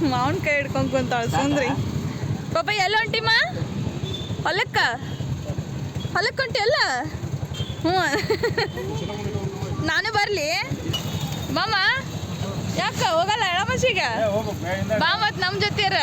ಹಿಡ್ಕೊಂಡ್ ಕುಂತಾಳ ಸುಂದ್ರಿ. ಪಾಪ ಎಲ್ಲ ಹೊಂಟಿಮ್ಮ? ಹೊಲಕ್ಕ? ಹೊಲಕ್ಕೆ ಹೊಂಟಿ ಅಲ್ಲ ಹ್ಞೂ. ನಾನು ಬರಲಿ? ಮಾಮ ಯಾಕ ಹೋಗಲ್ಲ ಎಳಮಸಿಗ ಬಾ ಮತ್ ನಮ್ಮ ಜೊತೆರ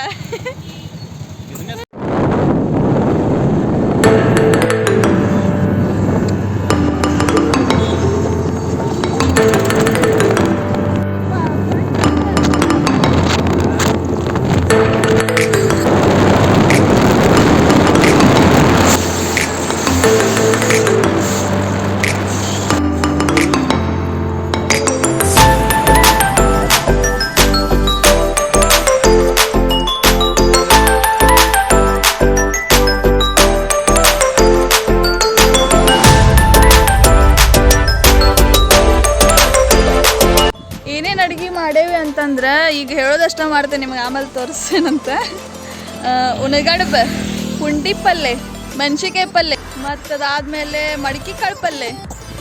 ಅಂತಂದ್ರೆ ಈಗ ಹೇಳೋದಷ್ಟ ಮಾಡ್ತೇನೆ, ನಿಮ್ಗೆ ಆಮೇಲೆ ತೋರಿಸ್ತೇನಂತ ಉಣಗಡ್ಬ ಪುಂಡಿ ಪಲ್ಲೆ ಮೆಣಸಿಕಾಯಿ ಪಲ್ಲೆ ಮತ್ತು ಅದಾದ್ಮೇಲೆ ಮಡಿಕೆ ಕಾಳು ಪಲ್ಲೆ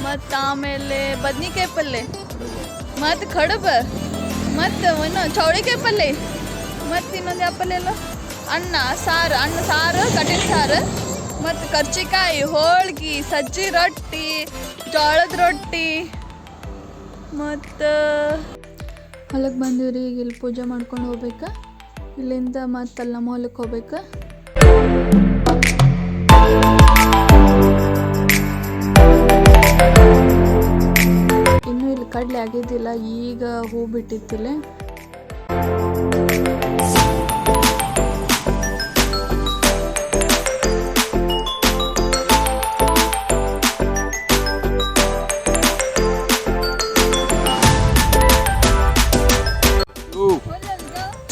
ಮತ್ತು ಆಮೇಲೆ ಬದ್ನಿಕಾಯಿ ಪಲ್ಲೆ, ಮತ್ತು ಕಡುಬ, ಮತ್ತು ಒಂದು ಚೌಳಿಕಾಯಿ ಪಲ್ಲೆ, ಮತ್ತು ಇನ್ನೊಂದು ಯಾವ ಪಲ್ಯ ಅಲ್ಲ? ಅನ್ನ, ಸಾರು ಅನ್ನ ಸಾರು ಕಟ್ಟಿನ ಸಾರು, ಮತ್ತು ಕರ್ಚಿಕಾಯಿ, ಹೋಳ್ಗಿ, ಸಜ್ಜಿ ರೊಟ್ಟಿ, ಜೋಳದ ರೊಟ್ಟಿ, ಮತ್ತು ಹೊಲಕ್ಕೆ ಬಂದೀವ್ರಿ, ಈಗ ಇಲ್ಲಿ ಪೂಜೆ ಮಾಡ್ಕೊಂಡು ಹೋಗ್ಬೇಕು. ಇಲ್ಲಿಂದ ಮತ್ತೆ ಅಲ್ಲಿ ನಮ್ಮ ಹೊಲಕ್ಕೆ ಹೋಗ್ಬೇಕು. ಇನ್ನೂ ಇಲ್ಲಿ ಕಡಲೆ ಆಗಿದ್ದಿಲ್ಲ, ಈಗ ಹೂ ಬಿಟ್ಟಿತ್ತಿಲ್ಲ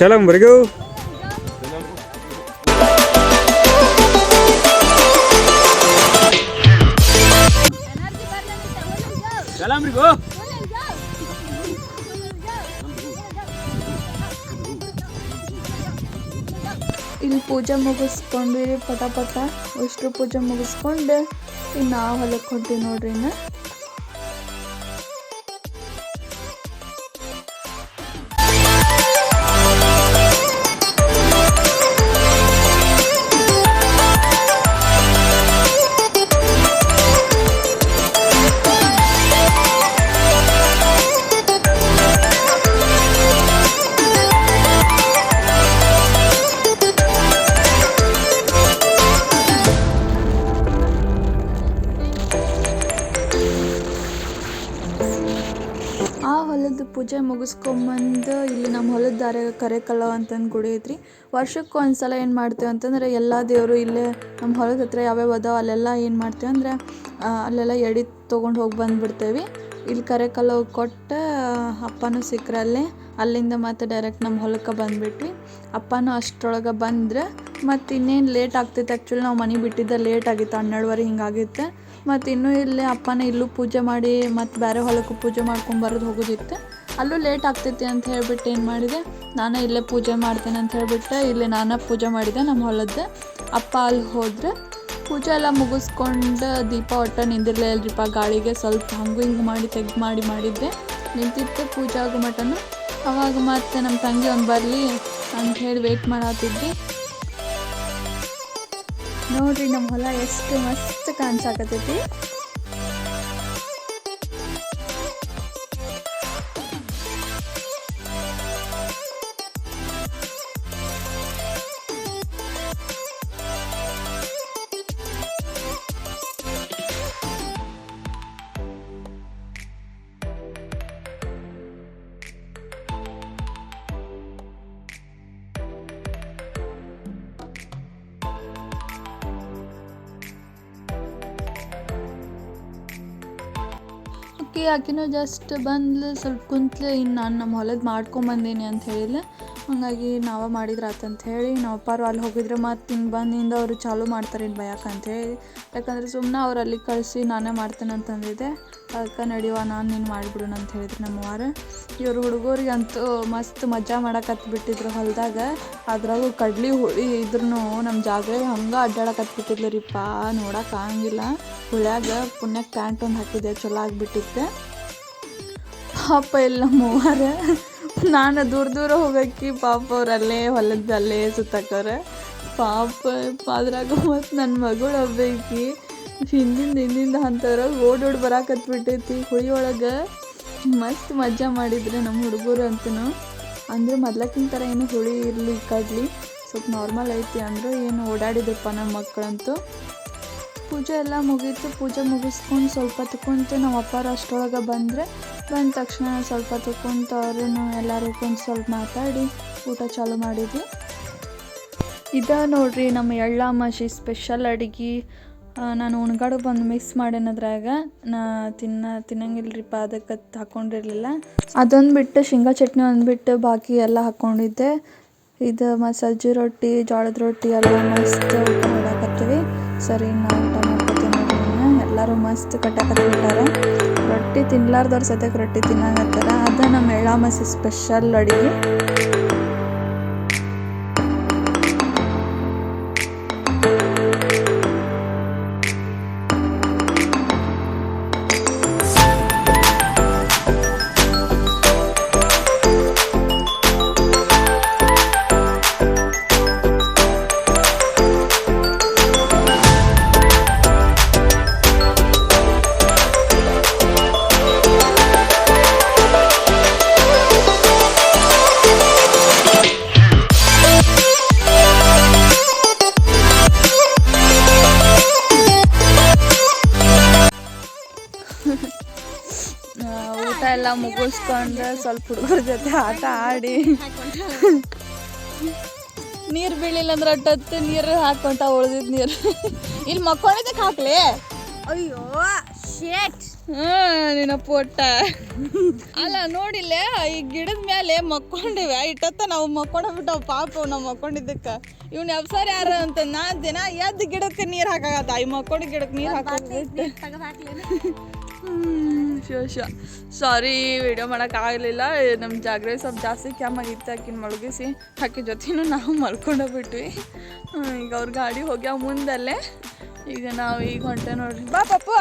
ಚಲಂ ಬರ್ಗು ಇಲ್ಲಿ ಪೂಜೆ ಮುಗಿಸ್ಕೊಂಡಿರಿ ಪಟ ಪಟ. ಅಷ್ಟು ಪೂಜೆ ಮುಗಿಸ್ಕೊಂಡು ಇನ್ನು ನಾವು ಹೊಲಕ್ಕೆ ಹೊಂಟೀವಿ ನೋಡ್ರಿ ಇನ್ನು. ನಮ್ಮ ಹೊಲದ ದಾರ್ಯಾಗ ಕರೆಕಲ್ಲ ಅಂತಂದು ಗುಡಿ ಐತ್ರಿ. ವರ್ಷಕ್ಕೆ ಒಂದ್ಸಲ ಏನು ಮಾಡ್ತೇವೆ ಅಂತಂದ್ರೆ ಎಲ್ಲ ದೇವರು ಇಲ್ಲೇ ನಮ್ಮ ಹೊಲದ ಹತ್ರ ಯಾವ್ಯಾವ ಅದಾವ ಅಲ್ಲೆಲ್ಲ ಏನು ಮಾಡ್ತೇವೆ ಅಂದ್ರೆ ಅಲ್ಲೆಲ್ಲ ಎಡಿ ತೊಗೊಂಡು ಹೋಗಿ ಬಂದುಬಿಡ್ತೇವೆ. ಇಲ್ಲಿ ಕರೆಕಲ್ಲ ಹೋಗಿ ಕೊಟ್ಟು ಅಪ್ಪನೂ ಸಿಕ್ಕರಲ್ಲೇ ಅಲ್ಲಿಂದ ಮತ್ತೆ ಡೈರೆಕ್ಟ್ ನಮ್ಮ ಹೊಲಕ್ಕೆ ಬಂದುಬಿಟ್ವಿ. ಅಪ್ಪನೂ ಅಷ್ಟರೊಳಗೆ ಬಂದ್ರೆ ಮತ್ತು ಇನ್ನೇನು ಲೇಟ್ ಆಗ್ತೈತೆ ಆ್ಯಕ್ಚುಲಿ ನಾವು ಮನೆ ಬಿಟ್ಟಿದ್ದೆ ಲೇಟ್ ಆಗಿತ್ತು, ಹನ್ನೆರಡುವರೆ ಹಿಂಗಾಗಿತ್ತು. ಮತ್ತು ಇನ್ನೂ ಇಲ್ಲೇ ಅಪ್ಪನ ಇಲ್ಲೂ ಪೂಜೆ ಮಾಡಿ ಮತ್ತು ಬೇರೆ ಹೊಲಕ್ಕೂ ಪೂಜೆ ಮಾಡ್ಕೊಂಡು ಬರೋದು ಹೋಗೋದಿತ್ತು. ಅಲ್ಲೂ ಲೇಟ್ ಆಗ್ತೈತಿ ಅಂತ ಹೇಳಿಬಿಟ್ಟು ಏನು ಮಾಡಿದೆ? ನಾನು ಇಲ್ಲೇ ಪೂಜೆ ಮಾಡ್ತೇನೆ ಅಂತ ಹೇಳಿಬಿಟ್ಟು ಇಲ್ಲೇ ನಾನು ಪೂಜೆ ಮಾಡಿದೆ ನಮ್ಮ ಹೊಲದ್ದು. ಅಪ್ಪ ಅಲ್ಲಿ ಹೋದರೆ. ಪೂಜೆ ಎಲ್ಲ ಮುಗಿಸ್ಕೊಂಡು ದೀಪ ಒಟ್ಟು ನಿಂದಿರಲೇ ಇಲ್ರಿಪ್ಪ, ಗಾಳಿಗೆ ಸ್ವಲ್ಪ ಹಂಗೆ ಹಿಂಗೆ ಮಾಡಿ ತೆಗ್ದು ಮಾಡಿ ಮಾಡಿದ್ದೆ. ನಿಂತಿತ್ತು ಪೂಜೆ ಆಗೋ ಮಟನು. ಅವಾಗ ಮತ್ತೆ ನಮ್ಮ ತಂಗಿ ಒಂದು ಬರಲಿ ಅಂತ ಹೇಳಿ ವೆಯ್ಟ್ ಮಾಡತ್ತಿದ್ವಿ ನೋಡ್ರಿ ನಮ್ಮ ಹೊಲ ಎಷ್ಟು ಮಸ್ತ್ ಕಾಣಿಸಾಕತೈತಿ ಆಕೆ ಆಕಿನೂ ಜಸ್ಟ್ ಬಂದ್ಲು, ಸ್ವಲ್ಪ ಕುಂತ್ಲೆ, ಇನ್ನು ನಾನು ನಮ್ಮ ಹೊಲದ ಮಾಡ್ಕೊಂಬಂದೀನಿ ಅಂತ ಹೇಳಿದ್ಲು. ಹಾಗಾಗಿ ನಾವೇ ಮಾಡಿದ್ರೆ ಆತಂತ ಹೇಳಿ, ನಾವು ಅಪ್ಪಾರು ಅಲ್ಲಿ ಹೋಗಿದ್ರೆ ಮತ್ತೆ ಹಿಂಗೆ ಬಂದಿಂದ ಅವರು ಚಾಲೂ ಮಾಡ್ತಾರೆ ಇನ್ನು ಬಯಕ ಅಂತ ಹೇಳಿ. ಯಾಕಂದ್ರೆ ಸುಮ್ಮನೆ ಅವ್ರು ಅಲ್ಲಿ ಕಳಿಸಿ ನಾನೇ ಮಾಡ್ತೇನೆ ಅಂತಂದಿದ್ದೆ ಅದಕ್ಕೆ ನಡೆಯುವ ನಾನು ನೀನು ಮಾಡಿಬಿಡೋಣ ಅಂತ ಹೇಳಿದ್ರು ನಮ್ಮ ವಾರ ಹುಡುಗರಿಗೆ ಹುಡುಗರಿಗಂತೂ ಮಸ್ತ್ ಮಜಾ ಬಿಟ್ಟಿದ್ರು ಹೊಲದಾಗ. ಅದ್ರಾಗೂ ಕಡ್ಲಿ ಹುಳಿ ಇದ್ರೂ ನಮ್ಮ ಜಾಗ ಹಂಗೆ ಅಡ್ಡಾಡಕತ್ಬಿಟ್ಟಿದ್ಲು ರೀ ಪಾ ಆಗಂಗಿಲ್ಲ. ಹುಳ್ಯಾಗ ಪುಣ್ಯ ಪ್ಯಾಂಟ್ ಒಂದು ಹಾಕಿದ್ದೆ, ಚಲೋ ಆಗಿಬಿಟ್ಟಿತ್ತೆ. ಪಾಪ ಎಲ್ಲ ಮೂವರ. ನಾನು ದೂರ ದೂರ ಹೋಗಕ್ಕೆ ಪಾಪ ಅವರಲ್ಲೇ, ಹೊಲದಲ್ಲೇ ಸುತ್ತಕ್ಕವ್ರೆ ಪಾಪ, ಅದ್ರಾಗ ಮತ್ತು ನನ್ನ ಮಗಳು ಒಬ್ಬಾಕಿ. ಹಿಂದಿಂದ ಹಿಂದಿಂದ ಅಂತವ್ರಾಗ ಓಡ್ ಓಡ್ ಬರಾಕತ್ಬಿಟ್ಟೈತಿ ಹುಳಿ ಒಳಗೆ ಮಸ್ತ್ ಮಜಾ ಮಾಡಿದ್ರೆ ನಮ್ಮ ಹುಡುಗರು ಅಂತೂ ಅಂದರೆ ಮೊದ್ಲಕ್ಕಿನ ಥರ ಏನು ಹುಳಿ ಇರಲಿ, ಕಡ್ಲಿ. ಸ್ವಲ್ಪ ನಾರ್ಮಲ್ ಐತಿ ಅಂದರೆ ಏನು ಓಡಾಡಿದ್ರಪ್ಪ ನಮ್ಮ ಮಕ್ಕಳಂತೂ. ಪೂಜೆ ಎಲ್ಲ ಮುಗೀತು. ಪೂಜೆ ಮುಗಿಸ್ಕೊಂಡು ಸ್ವಲ್ಪ ತಗೊಂತು ನಮ್ಮ ಅಪ್ಪಾರು ಅಷ್ಟೊಳಗೆ ಬಂದರೆ ಬಂದ ತಕ್ಷಣ ಸ್ವಲ್ಪ ತಗೊಂತು ಅವ್ರೂ ಎಲ್ಲರೂ ಕುಂತು ಸ್ವಲ್ಪ ಮಾತಾಡಿ ಊಟ ಚಾಲು ಮಾಡಿದ್ವಿ. ಇದ ನೋಡ್ರಿ ನಮ್ಮ ಎಳ್ಳ ಮಶಿ ಸ್ಪೆಷಲ್ ಅಡುಗೆ ನಾನು ಉಣ್ಗಾಡು ಬಂದು ಮಿಕ್ಸ್ ಮಾಡಿನದ್ರಾಗ. ನಾ ತಿನ್ನ ತಿನ್ನಂಗಿಲ್ರಿಪ್ಪ ಅದಕ್ಕೆ ಹಾಕ್ಕೊಂಡಿರಲಿಲ್ಲ ಅದೊಂದು ಬಿಟ್ಟು ಶೇಂಗಾ ಚಟ್ನಿ ಒಂದು ಬಿಟ್ಟು ಬಾಕಿ ಎಲ್ಲ ಹಾಕ್ಕೊಂಡಿದ್ದೆ ಇದು ಮತ್ತು ಸಜ್ಜಿ ರೊಟ್ಟಿ, ಜೋಳದ ರೊಟ್ಟಿ ಎಲ್ಲ ಮಸ್ತ್ ಊಟ ಮಾಡಾಕತ್ತೀವಿ. ಸರಿ ನೋಡ್ರಿ ಎಲ್ಲರೂ ಮಸ್ತ್ ಕಟ್ಟಾಕತ್ಬಿಟ್ಟಾರ ರೊಟ್ಟಿ ತಿನ್ಲಾರ್ದವ್ರು ಸದ್ಯಕ್ಕೆ ರೊಟ್ಟಿ ತಿನ್ನಕತ್ತಾರ ಅದ ನಮ್ಮ ಎಳ್ಳ ಮಸಿ ಸ್ಪೆಷಲ್ ಅಡಿಗೆ. ಎಲ್ಲ ಸ್ವಲ್ಪ ಹುಡುಗರ ಜೊತೆ ಆಟ ಆಡಿ. ನೀರು ಬೀಳಿಲ್ಲ ಅಂದ್ರೆ ಅಟ್ಟತ್ತು ನೀರು ಹಾಕೊಂತ ಉಳ್ದಿದ್ ನೀರು. ಇಲ್ಲಿ ಮಕ್ಕೊಂಡಿದ್ದಕ್ಕೆ ಹಾಕ್ಲಿ. ಅಯ್ಯೋ ಶೇಟ್ ನಿನ್ನ ಪೊಟ್ಟ. ಅಲ್ಲ ನೋಡಿಲ್ಲ ಈ ಗಿಡದ ಮೇಲೆ ಮಕ್ಕೊಂಡಿವೆ. ಇಟ್ಟತ್ತ ನಾವು ಮಕ್ಕೊಂಡ್ಬಿಟ್ಟವ್ ಪಾಪ ನಾವು ಮಕ್ಕೊಂಡಿದ್ದಕ್ಕ. ಇವ್ನ ಅಪ್ಸರ್ ಯಾರ ಅಂತ ನಾ ದಿನ ಎದ್ದು ಗಿಡಕ್ಕೆ ನೀರು ಹಾಕಾಗತ್ತ? ಈ ಮಕ್ಕೊಂಡು ಗಿಡಕ್ಕೆ ನೀರು ಹಾಕಿ ಶೋ ಸಾರಿ ವಿಡಿಯೋ ಮಾಡೋಕ್ಕಾಗಲಿಲ್ಲ. ನಮ್ಮ ಜಾಗ್ರತೆ ಸ್ವಲ್ಪ ಜಾಸ್ತಿ ಕ್ಯಾಮಾಗಿತ್ತು ಆಕಿನ ಮಲಗಿಸಿ ಆಕೆ ಜೊತೆನೂ ನಾವು ಮಲ್ಕೊಂಡೋಗ್ಬಿಟ್ವಿ ಈಗ ಅವ್ರ ಗಾಡಿ ಹೋಗ್ಯಾವ ಮುಂದಲ್ಲೇ. ಈಗ ನಾವು ಈಗ ಹೊಂಟೆ ನೋಡ್ರಿ. ಬಾ ಪಪ್ಪು.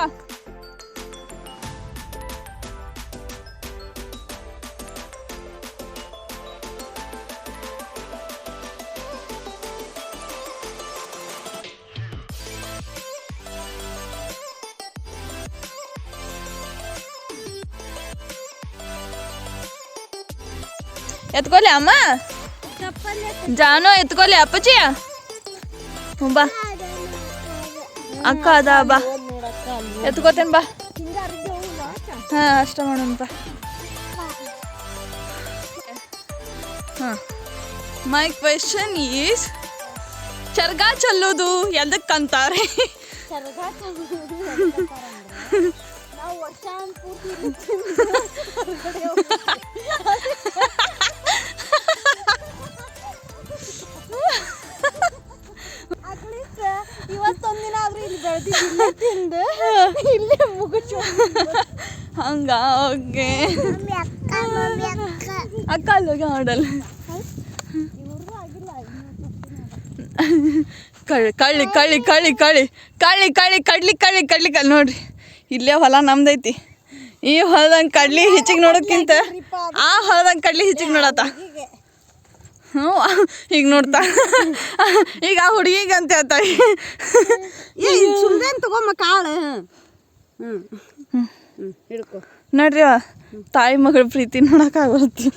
ಎತ್ಕೊಲಿ ಅಮ್ಮ? ಜಾನು ಎತ್ಕೊಲಿ ಅಪ್ಪಾಜಿ? ಹ್ಞೂ ಬಾ. ಅಕ್ಕ ಅದ, ಬಾ. ಎತ್ಕೋತೇನೆ ಬಾ. ಹ, ಅಷ್ಟ ಮಾಡೋಣ ಬಾ. ಹಾಂ. ಮೈ ಕ್ವೆಶನ್ ಈಸ್ ಚರ್ಗ ಚಲ್ಲೋದು ಎದಕ್ಕಂತಾರೆ ಅಂತಾರೆ? ಇವತ್ತೊಂದಿನ ಆದ್ರೂ ಇಲ್ಲಿ ಬೆಳೆದಿದ್ದು ಇಲ್ಲೇ ತಿಂದು. ಇಲ್ಲೇ ಮುಗಿಸು ಹಂಗ? ಓಕೆ. ಅಕ್ಕ ಅಲ್ಲೋಗಿ ಆಡಲ್ಲ ಕಳ್ಳಿ ಕಳ್ಳಿ ಕಳ್ಳಿ ಕಳ್ಳಿ ಕಳ್ಳಿ ಕಳ್ಳಿ ಕಳ್ಳಿ ಕಡ್ಲಿ ಕಳ್ಳಿ ಕಡ್ಲಿ ಕಳ್ಳಿ. ನೋಡ್ರಿ ಇಲ್ಲೇ ಹೊಲ ನಮ್ದೈತಿ. ಈ ಹೊಲದಂಗೆ ಕಡ್ಲಿ ಹೆಚ್ಚಿಗೆ ನೋಡೋಕ್ಕಿಂತ ಆ ಹೊಲದಂಗೆ ಕಡ್ಲಿ ಹೆಚ್ಚಿಗೆ ನೋಡತ್ತ. ಹ್ಞೂ ಈಗ ನೋಡ್ತಾ. ಈಗ ಆ ಹುಡುಗಿಗೆ ಅಂತ ಹೇಳ್ತಾಯಿ ಸುಮ್ಮನೆ ತಗೊಂಬ ಕಾಳು. ಹ್ಞೂ ಹಿಡ್ಕೊ. ನೋಡ್ರಿ ತಾಯಿ ಮಗಳ ಪ್ರೀತಿ ನೋಡೋಕ್ಕಾಗತ್ತೆ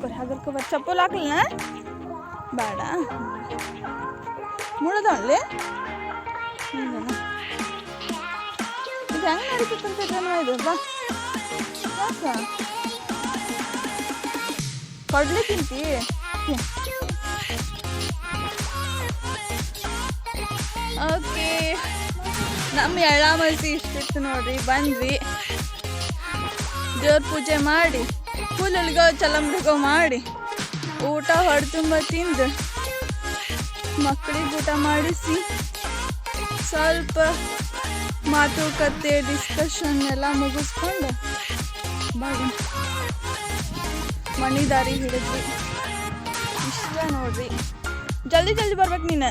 ಕಳ್ಕೊರಿ ಹಗರ್ಕೊ ಬರ್ ಚಪ್ಪಲ್ ಹಾಕ್ಲನ? ಬೇಡ. ಮುಳದಳ್ಳಿ. ಇದು ಹೆಂಗೆ ನಡೀತಿತ್ತಂತೇನೋ ಇದು? ಬಾ. ತಿಂತಿ? ಓಕೆ. ನಮ್ಮ ಎಳ್ಳಾಮಲ್ಸಿ ಇಷ್ಟಿತ್ತು ನೋಡ್ರಿ, ಬಂದ್ವಿ. ದೇವ್ರ ಪೂಜೆ ಮಾಡಿ. ಕೂಲಲ್ಗೋ ಚಲಂಬ್ರಿಗೋ ಮಾಡಿ ಊಟ ಹೊಡೆ ತುಂಬ ತಿಂದು ಮಕ್ಕಳಿಗೆ ಊಟ ಮಾಡಿಸಿ ಸ್ವಲ್ಪ ಮಾತುಕತೆ ಡಿಸ್ಕಷನ್ ಎಲ್ಲ ಮುಗಿಸ್ಕೊಂಡು ಬಾಡಿ ಮನೆ ದಾರಿ ಹಿಡಿದ್ವಿ. ಇಷ್ಟ ನೋಡ್ರಿ. ಜಲ್ದಿ ಜಲ್ದಿ ಬರ್ಬೇಕು ನೀನು.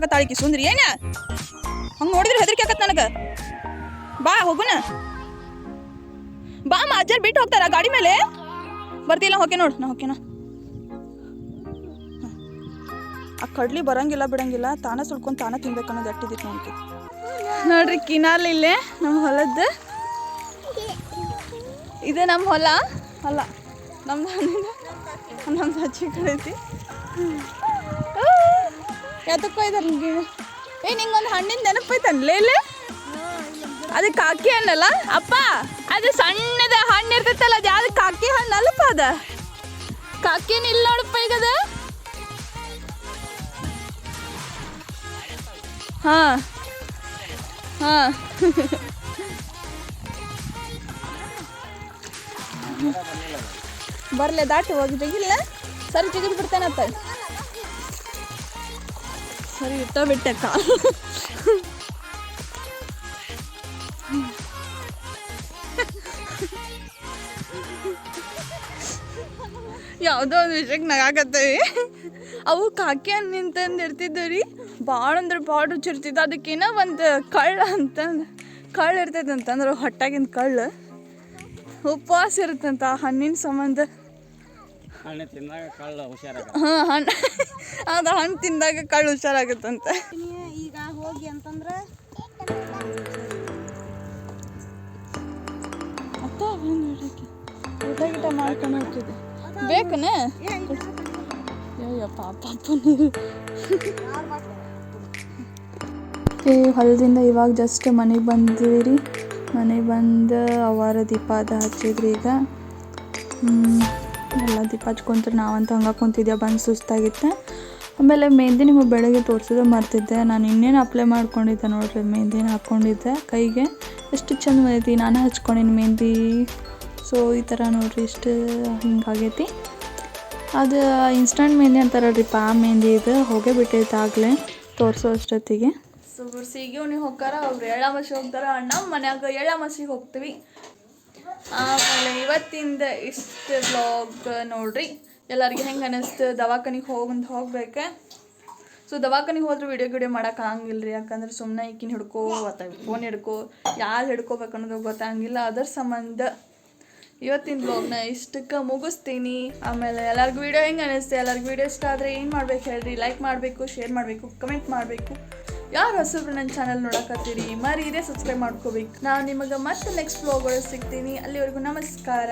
ಯಪ್ಪ ಸಾಕಾಗತ್ತಾಳಿಕಿ ಸುಂದ್ರಿ? ಏನ ಹಂಗೆ ನೋಡಿದ್ರೆ ಹೆದರಿಕೆ ಆಗತ್ತೆ ನನಗೆ. ಬಾ, ಹೋಗುನ. ಬಾ ಅಜ್ಜರ್ ಬಿಟ್ಟು ಹೋಗ್ತಾರ ಗಾಡಿ ಮೇಲೆ? ಬರ್ತಿಲ್ಲ ಹೋಕೆ ನೋಡು. ನಾ ಹೋಕೆನಾ. ಆ ಕಡ್ಲಿ ಬರಂಗಿಲ್ಲ, ಬಿಡಂಗಿಲ್ಲ, ತಾನ ಸುಳ್ಕೊಂಡು ತಾನ ತಿನ್ಬೇಕು ಅನ್ನೋದು ಅಟ್ಟಿದ್ದಿತ್ತು ನೋಡ್ತಿ ನೋಡ್ರಿ, ಕಿನಾಲ್ ಇಲ್ಲೇ ನಮ್ಮ ಹೊಲದ್ದು. ಇದು ನಮ್ಮ ಹೊಲ. ಅಲ್ಲ, ನಮ್ದು ನಮ್ದು ಹಚ್ಚಿ ಕಡೆ ಐತಿ ಯಾತಕ್ಕೋ ಇದಾರೆ ನಿಮಗೆ ಏ ನಿಂಗೊಂದು ಹಣ್ಣಿನ ನೆನಪೈತನ್ಲೇ ಇಲ್ಲೇ? ಅದು ಕಾಕಿ ಹಣ್ಣಲ್ಲ? ಅಪ್ಪ, ಅದು ಸಣ್ಣದ ಹಣ್ಣು ಇರ್ತೈತಲ್ಲ, ಅದು ಯಾವ್ದು ಕಾಕಿ ಹಣ್ಣು? ಅಲ್ಲಪ್ಪ ಅದ. ಕಾಕಿನ ಇಲ್ಲ ನೋಡಪ್ಪ ಈಗ ಅದು. ಹಾ. ಹಾ. ಬರ್ಲೆ, ದಾಟಿ ಹೋಗಿ ತೆಗಿಲ್ಲ ಸರಿ ತೆಗೆದು ಬಿಡ್ತೇನತ್ತ ಸರಿ ಇಟ್ಟ ಕಾಲು ಯಾವುದೋ ಒಂದು ವಿಷಯಕ್ಕೆ ನಗಾಕತ್ತೇವಿ. ಅವು ಕಾಕಿ ಹಣ್ಣು ನಿಂತಂದು ರೀ. ಭಾಳ ಅಂದ್ರೆ ಭಾಳ ರುಚಿ ಇರ್ತಿದ್ದು ಅದಕ್ಕಿನ್ನ ಒಂದು ಕಳ್ಳ ಅಂತಂದು ಕಳ್ಳ ಇರ್ತೈತೆ ಅಂತಂದ್ರೆ ಹೊಟ್ಟಾಗಿನ ಕಳ್ಳ. ಉಪವಾಸ ಇರುತ್ತಂತ ಆ ಹಣ್ಣಿನ ಸಂಬಂಧ. ಹಣ್ಣು ತಿಂದಾಗ ಕಳ್ಳ ಹುಷಾರಾಗ ಹಾಂ ಹಣ್ಣು ಅದು ಹಣ್ಣು ತಿಂದಾಗ ಕಳ್ಳು ಹುಷಾರಾಗುತ್ತಂತೆ. ಈಗ ಹೋಗಿ ಅಂತಂದ್ರೆ ಅತ್ತ ಬಂದು ನೋಡಕ್ಕೆ ಊಟ ಗೀಟ ಮಾಡ್ಕೊಂಡು ಹೋಗ್ತಿದ್ದೆ. ಬೇಕನ? ಅಯ್ಯೋ ಪಾಪ ಏ ಹೊಲದಿಂದ ಇವಾಗ ಜಸ್ಟ್ ಮನೆಗೆ ಬಂದ್ವಿ ರೀ ಮನೆಗೆ ಬಂದು ಅವರ ದೀಪ ಅದ ಹಚ್ಚಿದ್ರಿ ಈಗ. ಹ್ಮ್, ಎಲ್ಲ ದೀಪ ಹಚ್ಕೊಂತಾರೆ ನಾವಂತೂ ಹಂಗೆ ಕುಂತಿದ್ದೆ ಬಂದು ಸುಸ್ತಾಗಿತ್ತು. ಆಮೇಲೆ ಮೆಹಂದಿ ನಿಮಗೆ ಬೆಳಗ್ಗೆ ತೋರಿಸೋದು ಮರ್ತಿದ್ದೆ. ನಾನು ಇನ್ನೇನು ಅಪ್ಲೈ ಮಾಡ್ಕೊಂಡಿದ್ದೆ ನೋಡಿರಿ ಮೆಹಂದಿನ ಹಾಕ್ಕೊಂಡಿದ್ದೆ ಕೈಗೆ. ಎಷ್ಟು ಚಂದ ಬಂದೈತಿ, ನಾನು ಹಚ್ಕೊಂಡಿನಿ ಮೆಹಂದಿ. ಸೊ ಈ ಥರ ನೋಡಿರಿ, ಇಷ್ಟು ಹಿಂಗಾಗೈತಿ ಅದು ಇನ್ಸ್ಟಂಟ್ ಮೆಹಂದಿ ರೀ, ಪಾ ಮೆಹಂದಿ ಇದು. ಹೋಗೇ ಬಿಟ್ಟೈತೆ ಆಗಲೇ, ತೋರಿಸೋ ಅಷ್ಟೊತ್ತಿಗೆ. ಸೊ ಸೀಗಿವನಿಗೆ ಹೋಗ್ತಾರ? ಅವ್ರು ಎಳ್ಳಾಮಸಿ ಹೋಗ್ತಾರ? ಅಣ್ಣ ಮನ್ಯಾಗ ಎಳ್ಳಾಮಸಿಗೆ ಹೋಗ್ತೀವಿ. ಆಮೇಲೆ ಇವತ್ತಿಂದ ಇಷ್ಟು ಬ್ಲಾಗ್ ನೋಡ್ರಿ. ಎಲ್ಲರಿಗೆ ಹೆಂಗೆ ಅನ್ನಿಸ್ತು ದವಾಖಾನಿಗೆ ಹೋಗಂತ ಹೋಗ್ಬೇಕು? ಸೊ ದವಾಖಾನಿಗೆ ಹೋದ್ರೆ ವೀಡಿಯೋ ಗಿಡಿಯೋ ಮಾಡೋಕೆ ಆಗಂಗಿಲ್ಲ ರೀ ಯಾಕಂದ್ರೆ ಸುಮ್ಮನೆ ಈಕಿನ ಹಿಡ್ಕೋ ಅಥವಾ ಫೋನ್ ಹಿಡ್ಕೋ, ಯಾರು ಹಿಡ್ಕೋಬೇಕು ಅನ್ನೋದು ಗೊತ್ತಾಗಂಗಿಲ್ಲ. ಅದರ ಸಂಬಂಧ ಇವತ್ತಿನ ಬ್ಲಾಗ್ನ ಇಷ್ಟಕ್ಕೆ ಮುಗಿಸ್ತೀನಿ. ಆಮೇಲೆ ಎಲ್ಲರಿಗೂ ವೀಡಿಯೋ ಹೆಂಗೆ ಅನ್ನಿಸ್ತು ಎಲ್ಲರಿಗೂ ವೀಡಿಯೋ ಇಷ್ಟ ಆದರೆ ಏನು ಮಾಡ್ಬೇಕು ಹೇಳ್ರಿ? ಲೈಕ್ ಮಾಡಬೇಕು ಶೇರ್ ಮಾಡಬೇಕು ಕಮೆಂಟ್ ಮಾಡಬೇಕು. ಯಾರು ಹಸಿರು ನನ್ನ ಚಾನಲ್ ನೋಡಕತ್ತೀರಿ, ಮರಿ ಇದೇ ಸಬ್ಸ್ಕ್ರೈಬ್ ಮಾಡ್ಕೋಬೇಕು. ನಾನು ನಿಮಗೆ ಮತ್ತೆ ನೆಕ್ಸ್ಟ್ ಬ್ಲಾಗ್ ಸಿಗ್ತೀನಿ. ಅಲ್ಲಿವರೆಗೂ ನಮಸ್ಕಾರ.